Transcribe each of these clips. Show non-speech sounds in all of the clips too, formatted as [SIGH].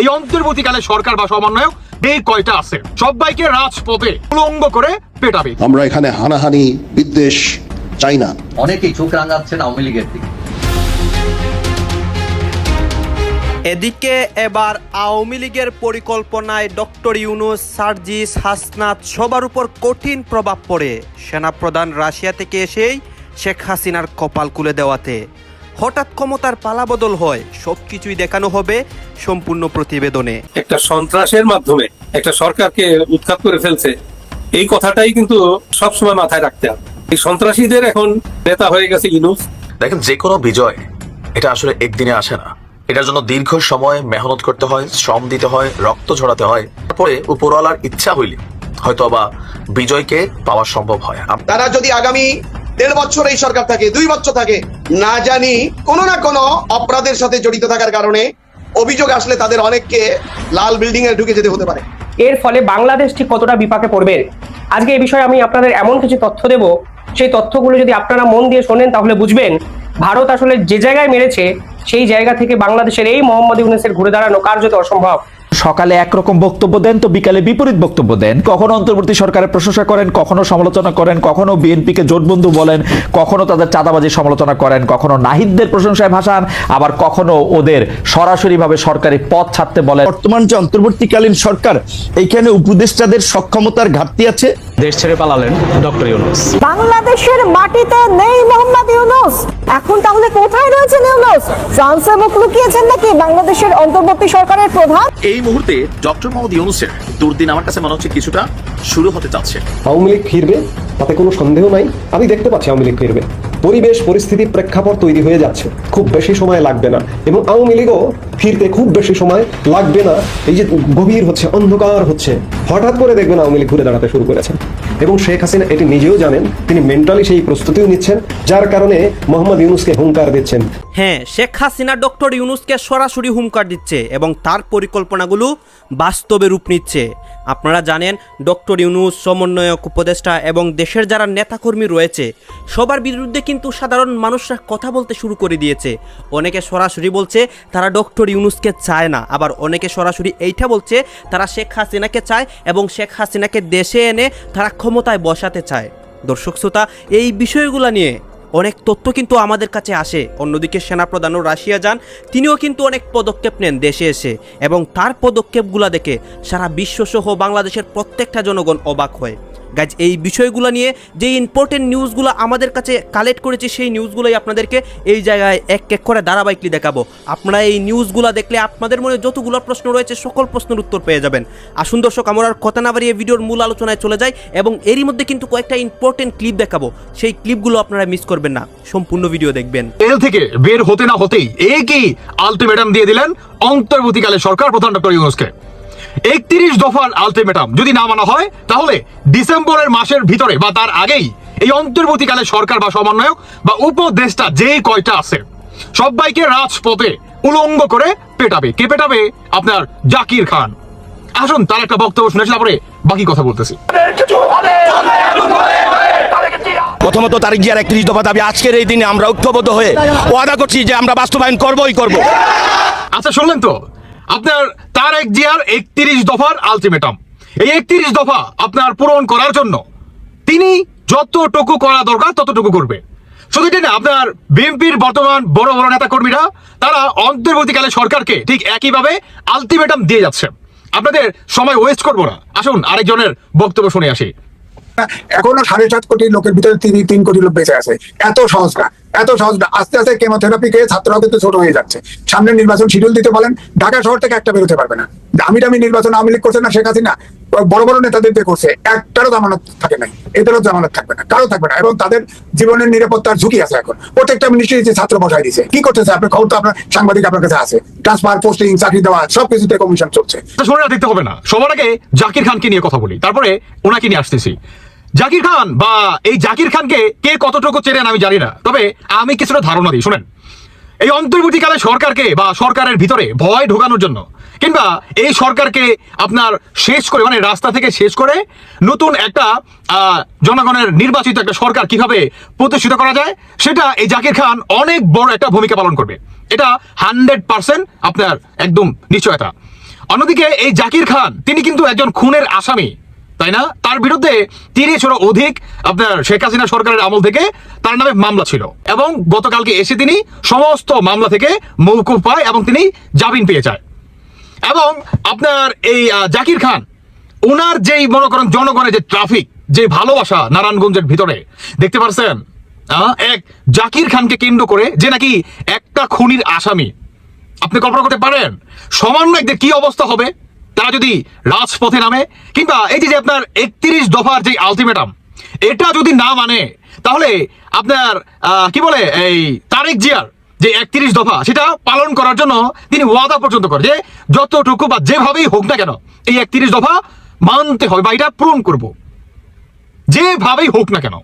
এই অন্তর্বর্তীকালে সরকার বা সমন্বয়ক এই কয়টা আছে? সবাইকে রাজপথে উলঙ্গ করে পেটাবে। আমরা এখানে হানাহানি বিদ্বেষ চাই না। অনেকেই চোখ রাঙাচ্ছেন আওয়ামী লীগের দিকে। এদিকে এবার আওয়ামী লীগের পরিকল্পনায় ডক্টর ইউনুস সার্জিস হাসনাত সবার উপর কঠিন প্রভাব পড়ে। সেনাপ্রধান রাশিয়া থেকে এসেই শেখ হাসিনার কপাল খুলে দেওয়াতে। হঠাৎ ক্ষমতার পালাবদল হয় সব কিছুই দেখানো হবে সম্পূর্ণ প্রতিবেদনে। একটা সন্ত্রাসের মাধ্যমে একটা সরকারকে উৎখাত করে ফেলছে এই কথাটাই কিন্তু সবসময় মাথায় রাখতে হবে। এই সন্ত্রাসীদের এখন নেতা হয়ে গেছে ইনুস। দেখেন যে কোনো বিজয় এটা আসলে একদিনে আসে না। এটার জন্য দীর্ঘ সময় মেহনত করতে হয় শ্রম দিতে হয় রক্ত ঝরাতে হয়। তারপরে উপরওয়ালার ইচ্ছা হইলে হয়তো বা বিজয়কে পাওয়া সম্ভব হয় তারা যদি আগামী দেড় বছর এই সরকার থাকে, দুই বছর থাকে। না জানি কোনো না কোনো অপরাধের সাথে জড়িত থাকার কারণে অভিযোগ আসলে তাদের অনেককে লাল বিল্ডিং এ ঢুকে যেতে হতে পারে। এর ফলে বাংলাদেশ ঠিক কতটা বিপাকে পড়বে? আজকে এই বিষয়ে আমি আপনাদের এমন কিছু তথ্য দেব, সেই তথ্যগুলো যদি আপনারা মন দিয়ে শোনেন তাহলে বুঝবেন, ভারত আসলে যে জায়গায় মেরেছে, সেই জায়গা থেকে বাংলাদেশের এই মোহাম্মদ ইউনুসের ঘুরে দাঁড়ানো কার্যত অসম্ভব। সকালে একরকম বক্তব্য দেন, তো বিকালে বিপরীত বক্তব্য দেন। কখনো অন্তর্বর্তী সরকারের প্রশংসা করেন, কখনো সমালোচনা করেন, কখনো বিএনপিকে জোটবন্ধু বলেন, কখনো তাদের চাঁদাবাজি সমালোচনা করেন, কখনো নাহিদদের প্রশংসায় ভাসান, আবার কখনো ওদের সরাসরিভাবে সরকারি পথ ছাড়তে বলেন। বর্তমান যে অন্তর্বর্তীকালীন সরকার, এইখানে উপদেষ্টাদের সক্ষমতার ঘাটতি আছে। দেশ ছেড়ে পালালেন ডক্টর ইউনুস। বাংলাদেশের মাটিতে নেই মোহাম্মদ ইউনুস। এখন তাহলে কোথায় রয়েছেন ইউনুস? ফ্রান্সে মুখ লুকিয়েছেন নাকি বাংলাদেশের অন্তর্বর্তী সরকারের প্রধান? এই মুহূর্তে ডক্টর মোহাম্মদ ইউনুসের দুর্দিন আমার কাছে মনে হচ্ছে কিছুটা শুরু হতে যাচ্ছে আওয়ামী লীগ ফিরবে তাতে কোনো সন্দেহ নাই। আমি দেখতে পাচ্ছি আওয়ামী লীগ ফিরবে। পরিবেশ পরিস্থিতি প্রেক্ষাপট তৈরি হয়ে যাচ্ছে। খুব বেশি সময় লাগবে না। এবং আওয়ামী লীগও ফিরতে খুব বেশি সময় লাগবে না। এই যে গভীর হচ্ছে, অন্ধকার হচ্ছে। হঠাৎ করে দেখবেন আওয়ামী লীগ ঘুরে দাঁড়াতে শুরু করেছেন এবং শেখ হাসিনা এটি নিজেও জানেন, তিনি মেন্টালি সেই প্রস্তুতিও নিচ্ছেন, যার কারণে মোহাম্মদ ইউনুসকে হুঙ্কার দিচ্ছেন। হ্যাঁ শেখ হাসিনা ডক্টর ইউনুসকে সরাসরি হুমকার দিচ্ছে এবং তার পরিকল্পনাগুলো বাস্তবে রূপ নিচ্ছে। আপনারা জানেন, ডক্টর ইউনুস, সমন্বয়ক, উপদেষ্টা এবং দেশের যারা নেতাকর্মী রয়েছে, সবার বিরুদ্ধে কিন্তু সাধারণ মানুষরা কথা বলতে শুরু করে দিয়েছে। অনেকে সরাসরি বলছে, তারা ডক্টর ইউনুসকে চায় না। আবার অনেকে সরাসরি এইটা বলছে, তারা শেখ হাসিনাকে চায় এবং শেখ হাসিনাকে দেশে এনে তারা ক্ষমতায় বসাতে চায়। দর্শক শ্রোতা, এই বিষয়গুলো নিয়ে অনেক তথ্য কিন্তু আমাদের কাছে আসে। অন্যদিকে সেনাপ্রধানও রাশিয়া যান, তিনিও কিন্তু অনেক পদক্ষেপ নেন দেশে এসে এবং তার পদক্ষেপগুলো দেখে সারা বিশ্বসহ বাংলাদেশের প্রত্যেকটা জনগণ অবাক হয়। গাইজ এই বিষয়গুলো নিয়ে যে ইম্পর্টেন্ট নিউজগুলো আমাদের কাছে কালেক্ট করেছি, সেই নিউজগুলোই আপনাদেরকে এই জায়গায় এক এক করে ধারাবাহিকলি দেখাবো। আপনারা এই নিউজগুলো দেখলে আপনাদের মনে যতগুলো প্রশ্ন রয়েছে, সকল প্রশ্নের উত্তর পেয়ে যাবেন। আসুন দর্শক, আমরা আর কথা না বাড়িয়ে ভিডিওর মূল আলোচনায় চলে যাই এবং এরই মধ্যে কিন্তু কয়েকটা ইম্পর্টেন্ট ক্লিপ দেখাবো। সেই ক্লিপগুলো আপনারা মিস করবেন না। সম্পূর্ণ ভিডিও দেখবেন। জেল থেকে বের হতে না হতেই একই আলটিমেটাম দিয়ে দিলেন অন্তর্বর্তীকালে সরকার প্রধান ডক্টর ইউনুসকে। একত্রিশ দফার আলটিমেটাম যদি না মানা হয় তাহলে ডিসেম্বরের মাসের ভিতরে বা তার আগেই এই অন্তর্বর্তীকালে সরকার বা সমন্বয়ক বা উপদেষ্টা যেই কয়টা আছে সবাইকে রাজপথে উলঙ্গ করে পেটাবে। কে পেটাবে? আপনার জাকির খান। আসুন তার একটা বক্তব্য শুনেছি তারপরে বাকি কথা বলতেছি। প্রথমত তারিখ জিয়ার একত্রিশ দফা দাবি। আজকের এই দিনে আমরা ঐক্যবদ্ধ হয়ে ওয়াদা করছি যে আমরা বাস্তবায়ন করবই করব। আচ্ছা শুনলেন তো? আপনার তার এক জিয়ার একত্রিশ দফার আলটিমেটাম এই একত্রিশ দফা আপনার পূরণ করার জন্য তিনি যতটুকু করা দরকার ততটুকু করবে। শুধু এটাই না, আপনার বিএনপির বর্তমান বড় বড় নেতা কর্মীরা তারা অন্তর্বর্তীকালে সরকারকে ঠিক একইভাবে আলটিমেটাম দিয়ে যাচ্ছে। আপনাদের সময় ওয়েস্ট করব না। আসুন আরেকজনের বক্তব্য শুনে আসি। এখনও সাড়ে সাত কোটি লোকের ভিতরে তিন তিন কোটি লোক বেঁচে আছে। এত না এত না। আস্তে আস্তে কেমোথেরাপি খেয়ে ছাত্ররাও কিন্তু ছোট হয়ে যাচ্ছে। সামনে নির্বাচন শিডিউল দিতে বলেন, ঢাকা শহর থেকে একটা বেরোতে পারবে না। দামি দামি নির্বাচন আওয়ামী লীগ করছে না, শেখ হাসিনা, বড় বড় নেতাদের দিয়ে করছে। একটারও জামানত থাকে নাই, এদেরও জামানত থাকবে না কারও থাকবে না। এবং তাদের জীবনের নিরাপত্তার ঝুঁকি আছে এখন। প্রত্যেকটা মিনিস্ট্রি যে ছাত্র বসাই দিছে। কি করতেছে আপনার খবর তো আপনার সাংবাদিক আপনার কাছে আছে। ট্রান্সফার পোস্টিং চাকরি দেওয়া, সবকিছুতে কমিশন চলছে। শুনে দেখতে হবে না। সবার আগে জাকির খানকে নিয়ে কথা বলি। তারপরে ওনাকে নিয়ে আসতেছি। জাকির খান বা এই জাকির খানকে কে কতটুকু চেনেন আমি জানি না। তবে আমি কিছুটা ধারণা দিই, শুনেন। এই অন্তর্বর্তীকালে সরকারকে বা সরকারের ভিতরে ভয় ঢোকানোর জন্য কিংবা এই সরকারকে আপনার শেষ করে মানে রাস্তা থেকে শেষ করে নতুন একটা জনগণের নির্বাচিত একটা সরকার কীভাবে প্রতিষ্ঠিত করা যায়, সেটা এই জাকির খান অনেক বড় একটা ভূমিকা পালন করবে। এটা হান্ড্রেড পার্সেন্ট আপনার একদম নিশ্চয়তা। অন্যদিকে এই জাকির খান, তিনি কিন্তু একজন খুনের আসামি। তাই না? তার বিরুদ্ধে তিরিশেরও অধিক আপনার শেখ হাসিনা সরকারের আমল থেকে তার নামে মামলা ছিল। এবং গতকালকে এসে তিনি সমস্ত মামলা থেকে মৌকুফ পায় এবং তিনি জামিন পেয়ে যায়। এবং আপনার এই জাকির খান ওনার যেই মনে করেন জনগণের যে ট্রাফিক, যে ভালোবাসা নারায়ণগঞ্জের ভিতরে, দেখতে পারছেন? এক জাকির খানকে কেন্দ্র করে যে নাকি একটা খুনির আসামি, আপনি কল্পনা করতে পারেন? সমান্য একদের কি অবস্থা হবে? তারা যদি রাজপথে নামে, কিংবা এই যে আপনার একত্রিশ দফার যে আলটিমেটাম এটা যদি না মানে তাহলে আপনার কি বলে, এই তারেক জিয়ার যে একত্রিশ দফা, সেটা পালন করার জন্য তিনি ওয়াদা পর্যন্ত করে যে যতটুকু বা যেভাবেই হোক না কেন, এই একত্রিশ দফা মানতে হবে বা এটা পূরণ করব। যেভাবেই হোক না কেন,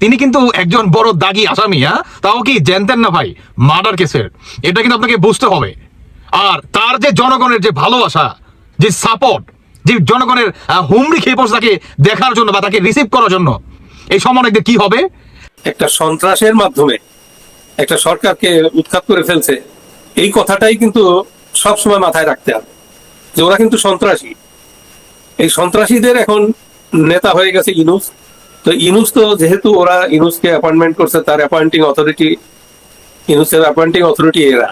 তিনি কিন্তু একজন বড় দাগি আসামি হ্যাঁ? তাও কি জানতেন না ভাই, মার্ডার কেসের। এটা কিন্তু আপনাকে বুঝতে হবে। আর তার যে জনগণের যে ভালোবাসা যে সাপোর্ট যে জনগণের হুমড়ি খেয়ে পড়ছে তাকে দেখার জন্য বা তাকে রিসিভ করার জন্য, এই সমন্বয়কদের কি হবে? একটা সন্ত্রাসের মাধ্যমে একটা সরকারকে উৎখাত করে ফেলছে, এই কথাটাই কিন্তু সব সময় মাথায় রাখতে হবে, যে ওরা কিন্তু সন্ত্রাসী। এই সন্ত্রাসীদের এখন নেতা হয়ে গেছে ইনুস। তো ইনুস তো যেহেতু ওরা ইনুসকে অ্যাপয়েন্টমেন্ট করছে, তার অ্যাপয়েন্টিং অথরিটি ইনুসের অ্যাপয়েন্টিং অথরিটি এরা।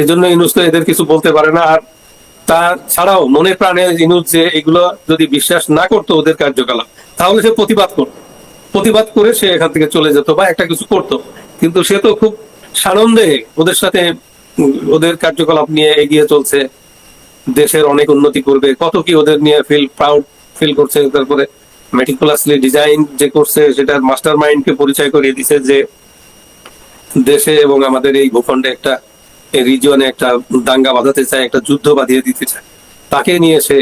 এই জন্য ইনুস তো এদের কিছু বলতে পারে না, আর তা ছাড়াও মনে প্রাণে ইনুস যে এগুলো যদি বিশ্বাস না করতো ওদের কার্যকলাপ, তাহলে সে প্রতিবাদ করতো। প্রতিবাদ করে সে এখান থেকে চলে যেত বা একটা কিছু করতো। কিন্তু সে তো খুব সানন্দে ওদের সাথে ওদের কার্যকলাপ নিয়ে এগিয়ে চলছে। দেশের অনেক উন্নতি করবে। কত কি ওদের নিয়ে ফিল প্রাউড ফিল করছে। তারপরে মেটিকুলাসলি ডিজাইন যে করছে সেটার মাস্টার মাইন্ডকে পরিচয় করিয়ে দিছে যে দেশে এবং আমাদের এই ভূখণ্ডে একটা রিজিয়নে একটা দাঙ্গা বাঁধাতে চায়, একটা যুদ্ধ বাঁধিয়ে দিতে চায়। তাকে নিয়ে সে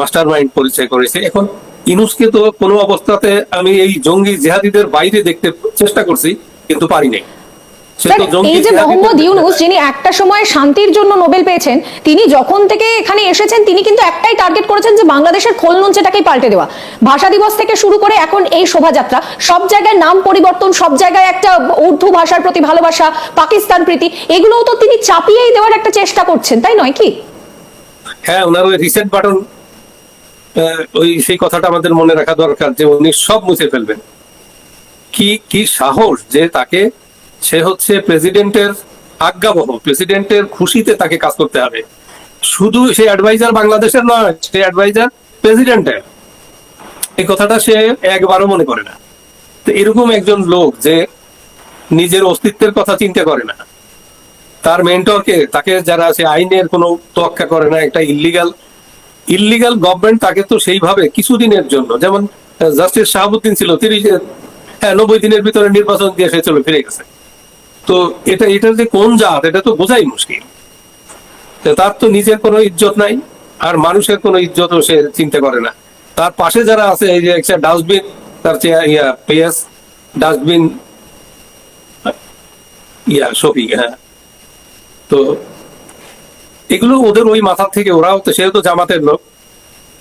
মাস্টার মাইন্ড পরিচয় করেছে। এখন ইনুসকে তো কোনো অবস্থাতে আমি এই জঙ্গি জেহাদিদের বাইরে দেখতে চেষ্টা করছি, কিন্তু পারি নাই। এই যে মোহাম্মদ ইউনুস যিনি একটা সময় শান্তির জন্য নোবেল পেয়েছেন তিনি যখন থেকে এখানে এসেছেন তিনি কিন্তু একটাই টার্গেট করেছেন যে বাংলাদেশের খোলনঞ্চেটাকেই পাল্টে দেওয়া। ভাষা দিবস থেকে শুরু করে এখন এই শোভাযাত্রা সব জায়গায় নাম পরিবর্তন সব জায়গায় একটা উর্দু ভাষার প্রতি ভালোবাসা পাকিস্তান প্রীতি এগুলোও তো তিনি চাপিয়েই দেওয়ার একটা চেষ্টা করছেন তাই নয় কি? হ্যাঁ ওনার রিসেট বাটন ওই সেই কথাটা আমাদের মনে রাখা দরকার যে উনি সব মুছে ফেলবেন। কি কি সাহস যে তাকে সে হচ্ছে প্রেসিডেন্টের আজ্ঞাবহ প্রেসিডেন্টের খুশিতে তাকে কাজ করতে হবে। শুধু সে অ্যাডভাইজার বাংলাদেশের নয়, সে অ্যাডভাইজার প্রেসিডেন্টের এই কথাটা সে একবারও মনে করে না। তো এরকম একজন লোক যে নিজের অস্তিত্বের কথা চিন্তা করে না। তার মেন্টরকে তাকে যারা সে আইনের কোনো তোয়াক্কা করে না, একটা ইল্লিগাল ইল্লিগাল গভর্নমেন্ট তাকে তো সেইভাবে কিছুদিনের জন্য, যেমন জাস্টিস শাহাবুদ্দিন ছিল, তিরিশ হ্যাঁ নব্বই দিনের ভিতরে নির্বাচন দিয়ে সে চলে ফিরে গেছে। তো এটা এটার যে কোন জাত, এটা তো বোঝাই মুশকিল। তার তো নিজের কোনো ইজ্জত নাই, আর মানুষের কোনো ইজ্জতও সে চিন্তা করে না। তার পাশে যারা আছে, এই যে একটা ডাস্টবিন, তার ইয়া পেস ডাস্টবিন, ইয়া শফিক হ্যাঁ। তো এগুলো ওদের ওই মাথা থেকে, ওরাও তো, সেও তো জামাতের লোক।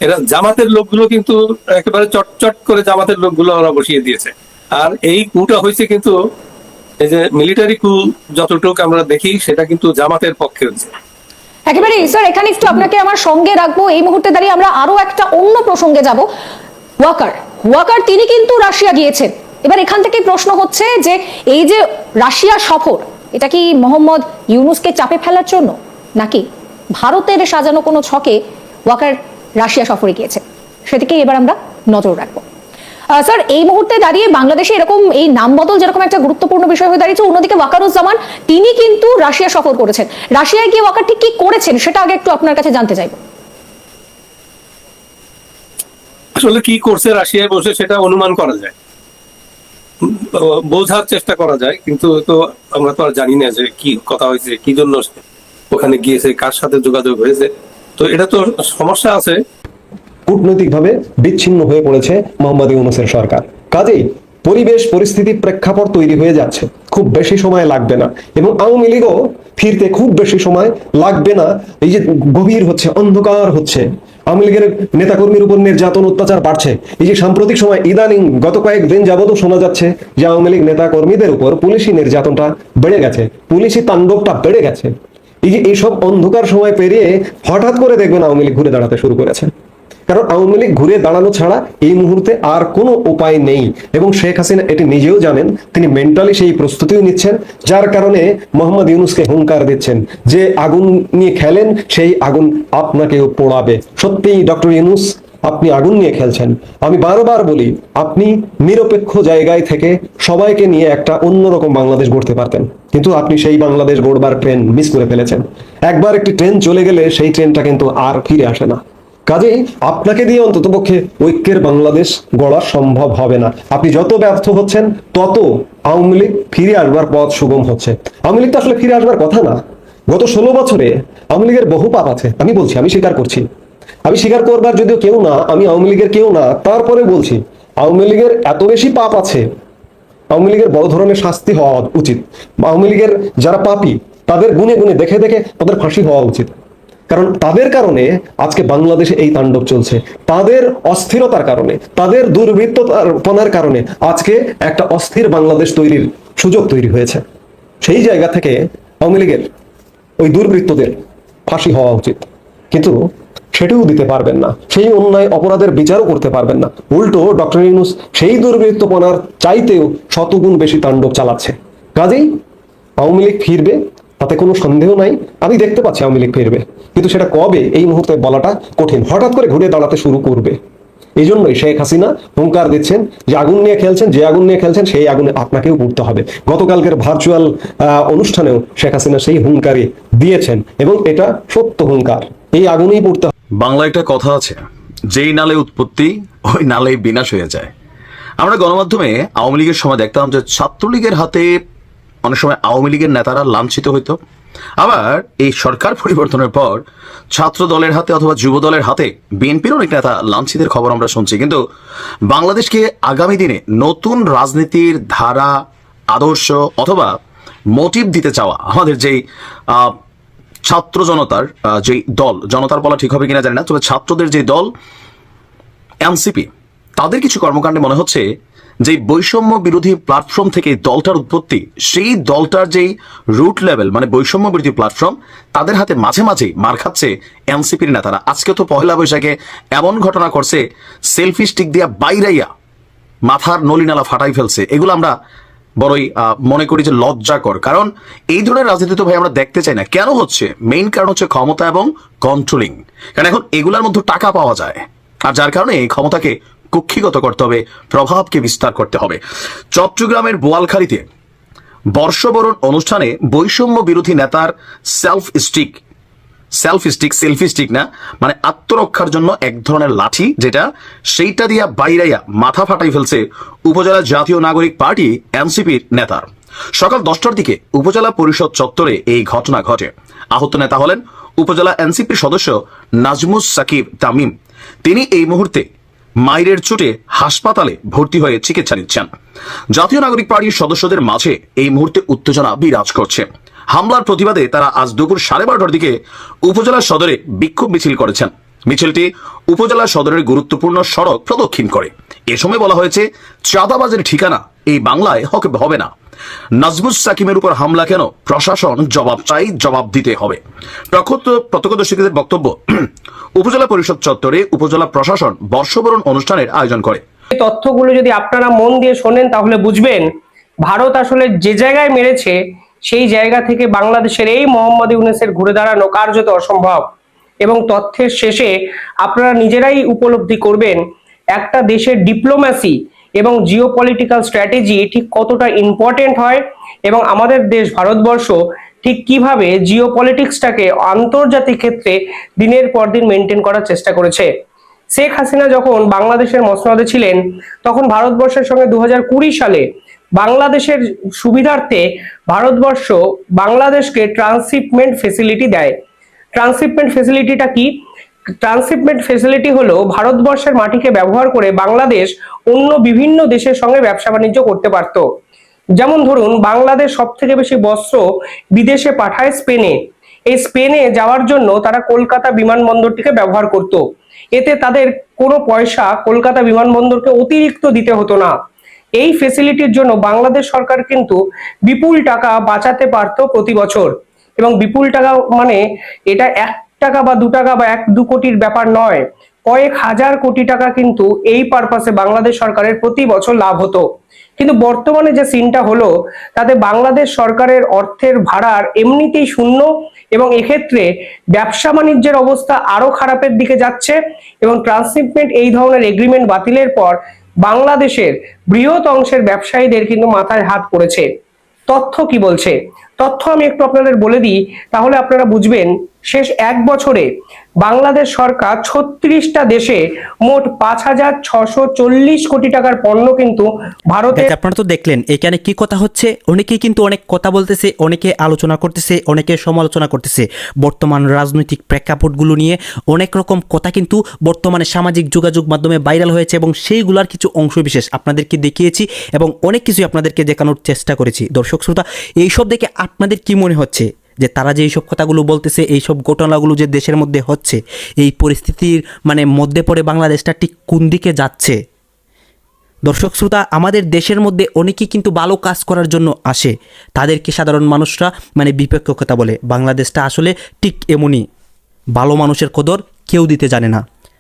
এরা জামাতের লোকগুলো কিন্তু একেবারে চটচট করে জামাতের লোকগুলো ওরা বসিয়ে দিয়েছে। আর এই কুটা হয়েছে কিন্তু এই যে মিলিটারি কু যতটুকু আমরা দেখি, সেটা কিন্তু জামাতের পক্ষে হচ্ছে। একেবারে স্যার এখানে একটু আপনাকে আমার সঙ্গে রাখব। এই মুহূর্তে দাঁড়িয়ে আমরা আরও একটা অন্য প্রসঙ্গে যাব। ওয়াকার ওয়াকার তিনি কিন্তু রাশিয়া গিয়েছেন। এবার এখান থেকে প্রশ্ন হচ্ছে যে, এই যে রাশিয়া সফর, এটা কি মোহাম্মদ ইউনুসকে চাপে ফেলার জন্য, নাকি ভারতের সাজানো কোনো ছকে ওয়াকার রাশিয়া সফরে গিয়েছে সেদিকে এবার আমরা নজর রাখব। স্যার এই মুহূর্তে দাঁড়িয়ে বাংলাদেশে এরকম এই নাম বদল যেরকম একটা গুরুত্বপূর্ণ বিষয় হয়ে দাঁড়িয়েছে, অন্যদিকে ওয়াকারুজ্জামান, তিনি কিন্তু রাশিয়া সফর করেছেন। রাশিয়ায় গিয়ে ওয়াকার ঠিক কি করেছেন সেটা আগে একটু আপনার কাছে জানতে চাইব। আসলে কি করছে রাশিয়ায় বসে সেটা অনুমান করা যায়। বোঝার চেষ্টা করা যায়, কিন্তু তো আমরা তো আর জানি না যে কি কথা হয়েছে, কি জন্য ওখানে গিয়েছে, কার সাথে যোগাযোগ হয়েছে। তো এটা তো সমস্যা আছে কূটনৈতিকভাবে বিচ্ছিন্ন হয়ে পড়েছে মোহাম্মদ ইউনুসের সরকার। কাজেই পরিবেশ পরিস্থিতি প্রেক্ষাপট তৈরি হয়ে যাচ্ছে। খুব বেশি সময় লাগবে না এবং আওয়ামী লীগও ফিরতে খুব বেশি সময় লাগবে না। এই যে গভীর হচ্ছে, অন্ধকার হচ্ছে। আওয়ামী লীগের নেতাকর্মীর উপর নির্যাতন, অত্যাচার বাড়ছে। এই যে সাম্প্রতিক সময় ইদানিং গত কয়েকদিন যাবতও শোনা যাচ্ছে যে আওয়ামী লীগ নেতা কর্মীদের উপর পুলিশি নির্যাতনটা বেড়ে গেছে, পুলিশি তাণ্ডবটা বেড়ে গেছে। এই যে এইসব অন্ধকার সময় পেরিয়ে হঠাৎ করে দেখবেন আওয়ামী লীগ ঘুরে দাঁড়াতে শুরু করেছে। কারণ আওয়ামী লীগ ঘুরে দাঁড়ানো ছাড়া এই মুহূর্তে আর কোনো উপায় নেই। এবং শেখ হাসিনা এটি নিজেও জানেন, তিনি মেন্টালি সেই প্রস্তুতিও নিচ্ছেন, যার কারণে মোহাম্মদ ইউনুসকে হুঙ্কার দিচ্ছেন যে আগুন নিয়ে খেলেন, সেই আগুন আপনাকেও পোড়াবে। সত্যিই ডক্টর ইউনুস, আপনি আগুন নিয়ে খেলছেন। আমি বারবার বলি, আপনি নিরপেক্ষ জায়গায় থেকে সবাইকে নিয়ে একটা অন্যরকম বাংলাদেশ গড়তে পারতেন। কিন্তু আপনি সেই বাংলাদেশ গড়বার ট্রেন মিস করে ফেলেছেন। একবার একটি ট্রেন চলে গেলে সেই ট্রেনটা কিন্তু আর ফিরে আসে না। কাজেই আপনাকে দিয়ে অন্ততপক্ষে ঐক্যের বাংলাদেশ গড়া সম্ভব হবে না। আপনি যত ব্যর্থ হচ্ছেন, তত আওয়ামী লীগ ফিরে আসবার পথ সুগম হচ্ছে। আওয়ামী লীগ তো আসলে ফিরে আসবার কথা না। গত ষোলো বছরে আওয়ামী লীগের বহু পাপ আছে। আমি বলছি, আমি স্বীকার করছি। আমি স্বীকার করবার যদিও কেউ না, আমি আওয়ামী লীগের কেউ না, তারপরে বলছি, আওয়ামী লীগের এত বেশি পাপ আছে। আওয়ামী লীগের বড় ধরনের শাস্তি হওয়া উচিত। আওয়ামী লীগের যারা পাপি, তাদের গুনে গুনে, দেখে দেখে তাদের ফাঁসি হওয়া উচিত। কারণ তাদের কারণে আজকে বাংলাদেশে এই তাণ্ডব চলছে। তাদের অস্থিরতার কারণে, তাদের দুর্বৃত্তপনার কারণে আজকে একটা অস্থির বাংলাদেশ তৈরির সুযোগ তৈরি হয়েছে। সেই জায়গা থেকে আওয়ামী লীগের ওই দুর্বৃত্তদের ফাঁসি হওয়া উচিত। কিন্তু সেটিও দিতে পারবেন না। সেই অন্যায় অপরাধের বিচারও করতে পারবেন না। উল্টো ডক্টর ইউনুস সেই দুর্বৃত্তপনার চাইতেও শতগুণ বেশি তাণ্ডব চালাচ্ছে। কাজেই আওয়ামী লীগ ফিরবে তাতে কোনো সন্দেহ নাই। আমি দেখতে পাচ্ছি আওয়ামী লীগ ফিরবে। কিন্তু সেটা কবে? এই মুহূর্তে বলাটা কঠিন। হঠাৎ করে ঘুরে দাঁড়াতে শুরু করবে। এই জন্যই শেখ হাসিনা হুঙ্কার দিচ্ছেন যে আগুন নিয়ে খেলছেন, যে আগুন নিয়ে খেলছেন, সেই আগুনে আপনাকেও পড়তে হবে। গতকালকের ভার্চুয়াল অনুষ্ঠানেও শেখ হাসিনা সেই হুঙ্কারই দিয়েছেন এবং এটা সত্য হুঙ্কার। এই আগুনেই পড়তে বাংলা একটা কথা আছে, যেই নালে উৎপত্তি, ওই নালেই বিনাশ হয়ে যায়। আমরা গণমাধ্যমে আওয়ামী লীগের সময় দেখতাম যে ছাত্রলীগের হাতে অনেক সময় আওয়ামী লীগের নেতারা লাঞ্ছিত হইতো। আবার এই সরকার পরিবর্তনের পর ছাত্র দলের হাতে অথবা যুব দলের হাতে বিএনপির অনেক নেতা লাঞ্ছিতের খবর আমরা শুনছি। কিন্তু বাংলাদেশকে আগামী দিনে নতুন রাজনীতির ধারা, আদর্শ অথবা মোটিভ দিতে চাওয়া আমাদের যেই ছাত্র জনতার যেই দল, জনতার বলা ঠিক হবে কিনা জানি না, তবে ছাত্রদের যে দল, এনসিপি, তাদের কিছু কর্মকাণ্ডে মনে হচ্ছে যে বৈষম্য বিরোধী প্ল্যাটফর্ম থেকে দলটার উৎপত্তি, সেই দলটার যেই রুট লেভেল মানে বৈষম্য বিরোধী প্ল্যাটফর্ম তাদের হাতে মাঝে মাঝে মার খাচ্ছে এনসিপির নেতারা। আজকে তো পহেলা বৈশাখে এমন ঘটনা করছে সেলফি স্টিক দিয়া বাইরাইয়া মাথার নলিনালা ফাটাই ফেলছে। এগুলো আমরা বড়ই মনে করি যে লজ্জাকর। কারণ এই ধরনের রাজনীতি তো ভাই আমরা দেখতে চাই না। কেন হচ্ছে? মেইন কারণ হচ্ছে ক্ষমতা এবং কন্ট্রোলিং কারণ এখন এগুলার মধ্যে টাকা পাওয়া যায়। আর যার কারণে এই ক্ষমতাকে কুক্ষিগত করতে হবে, প্রভাবকে বিস্তার করতে হবে। চট্টগ্রামের বোয়ালখালীতে বর্ষবরণ অনুষ্ঠানে বৈষম্য বিরোধী নেতার self stick self stick selfie stick না মানে আত্মরক্ষার জন্য এক ধরনের লাঠি যেটা সেইটা দিয়া বাইরাইয়া মাথা ফাটাই ফেলছে উপজেলা জাতীয় নাগরিক পার্টি এনসিপির নেতার সকাল দশটার দিকে উপজেলা পরিষদ চত্বরে এই ঘটনা ঘটে। আহত নেতা হলেন উপজেলা এনসিপির সদস্য নাজমুস সাকিব তামিম। তিনি এই মুহূর্তে মাইরের চোটে হাসপাতালে ভর্তি হয়ে চিকিৎসা নিচ্ছেন। জাতীয় নাগরিক পার্টির সদস্যদের মাঝে এই মুহূর্তে উত্তেজনা বিরাজ করছে। হামলার প্রতিবাদে তারা আজ দুপুর সাড়ে বারোটার দিকে উপজেলা সদরে বিক্ষোভ মিছিল করেছেন। মিছিলটি উপজেলা সদরের গুরুত্বপূর্ণ সড়ক প্রদক্ষিণ করে। এ সময় বলা হয়েছে, চাঁদাবাজের ঠিকানা এই বাংলায় হকে হবে না। নাজমুস সাকিমের উপর হামলা কেন? প্রশাসন জবাব চাই, জবাব দিতে হবে। প্রত্যক্ষ প্রত্যক্ষদর্শীদের বক্তব্য, [CLEARS THROAT] উপজেলা পরিষদ চত্বরে উপজেলা প্রশাসন বর্ষবরণ অনুষ্ঠানের আয়োজন করে। এই তথ্যগুলো যদি আপনারা মন দিয়ে শোনেন, তাহলে বুঝবেন, ভারত আসলে যে জায়গায় মেরেছে, সেই জায়গা থেকে বাংলাদেশের এই মোহাম্মদ ইউনেসের ঘুরে দাঁড়ানো কার্যত অসম্ভব। এবং তথ্যের শেষে আপনারা নিজেরাই উপলব্ধি করবেন, একটা দেশের ডিপ্লোম্যাসি এবং জিও পলিটিক্যাল স্ট্র্যাটেজি ঠিক কতটা ইম্পর্টেন্ট হয় এবং আমাদের দেশ ভারতবর্ষ ঠিক কীভাবে জিও পলিটিক্সটাকে আন্তর্জাতিক ক্ষেত্রে দিনের পর দিন মেনটেন করার চেষ্টা করেছে। শেখ হাসিনা যখন বাংলাদেশের মসনদে ছিলেন, তখন ভারতবর্ষের সঙ্গে দু হাজার কুড়ি সালে বাংলাদেশের সুবিধার্থে ভারতবর্ষ বাংলাদেশকে ট্রান্সশিপমেন্ট ফেসিলিটি দেয়। ট্রান্সশিপমেন্ট ফেসিলিটিটা কি? ট্রান্সশিপমেন্ট ফেসিলিটি হলো ভারতবর্ষের মাটিকে ব্যবহার করে বাংলাদেশ অন্য বিভিন্ন দেশের সঙ্গে ব্যবসা বাণিজ্য করতে পারত। যেমন ধরুন, বাংলাদেশ সব থেকে বেশি বস্ত্র বিদেশে পাঠায় স্পেনে। এই স্পেনে যাওয়ার জন্য তারা কলকাতা বিমানবন্দরটিকে ব্যবহার করত। এতে তাদের কোনো পয়সা কলকাতা বিমানবন্দরকে অতিরিক্ত দিতে হতো না। এই ফেসিলিটির জন্য বাংলাদেশ সরকার কিন্তু বিপুল টাকা বাঁচাতে পারত প্রতি বছর। এবং বিপুল টাকা মানে এটা এক টাকা বা দু টাকা বা এক দু কোটির ব্যাপার নয়। কয়েক হাজার কোটি টাকা কিন্তু এই পারপাসে বাংলাদেশ সরকারের প্রতি বছর লাভ হতো। কিন্তু বর্তমানে যে সিনটা হলো, তাতে বাংলাদেশ সরকারের অর্থের ভাড়ার এমনিতেই শূন্য এবং এক্ষেত্রে ব্যবসা বাণিজ্যের অবস্থা আরও খারাপের দিকে যাচ্ছে এবং ট্রান্সশিপমেন্ট এই ধরনের এগ্রিমেন্ট বাতিলের পর বাংলাদেশের বৃহৎ অংশের ব্যবসায়ীদের কিন্তু মাথায় হাত পড়েছে। তথ্য কি বলছে? তথ্য আমি একটু আপনাদের বলে দিই, তাহলে আপনারা বুঝবেন, শেষ এক বছরে বাংলাদেশ সরকার ছত্রিশটা দেশে মোট পাঁচ হাজার ছশো চল্লিশ কোটি টাকার পণ্য কিন্তু ভারতে আপনারা তো দেখলেন, এখানে কি কথা হচ্ছে? অনেকেই কিন্তু অনেক কথা বলতেছে, অনেকে আলোচনা করতেছে, অনেকে সমালোচনা করতেছে। বর্তমান রাজনৈতিক প্রেক্ষাপটগুলো নিয়ে অনেক রকম কথা কিন্তু বর্তমানে সামাজিক যোগাযোগ মাধ্যমে ভাইরাল হয়েছে এবং সেইগুলার কিছু অংশ বিশেষ আপনাদেরকে দেখিয়েছি এবং অনেক কিছুই আপনাদেরকে দেখানোর চেষ্টা করেছি। দর্শক, শ্রোতা, এইসব দেখে আপনাদের কি মনে হচ্ছে যে তারা যে এইসব কথাগুলো বলতেছে, এইসব ঘটনাগুলো যে দেশের মধ্যে হচ্ছে, এই পরিস্থিতির মানে মধ্যে পড়ে বাংলাদেশটা ঠিক কোন দিকে যাচ্ছে? দর্শক শ্রোতা, আমাদের দেশের মধ্যে অনেকেই কিন্তু ভালো কাজ করার জন্য আসে। তাদেরকে সাধারণ মানুষরা মানে বিপক্ষ কথা বলে। বাংলাদেশটা আসলে ঠিক এমনই। ভালো মানুষের কদর কেউ দিতে জানে না।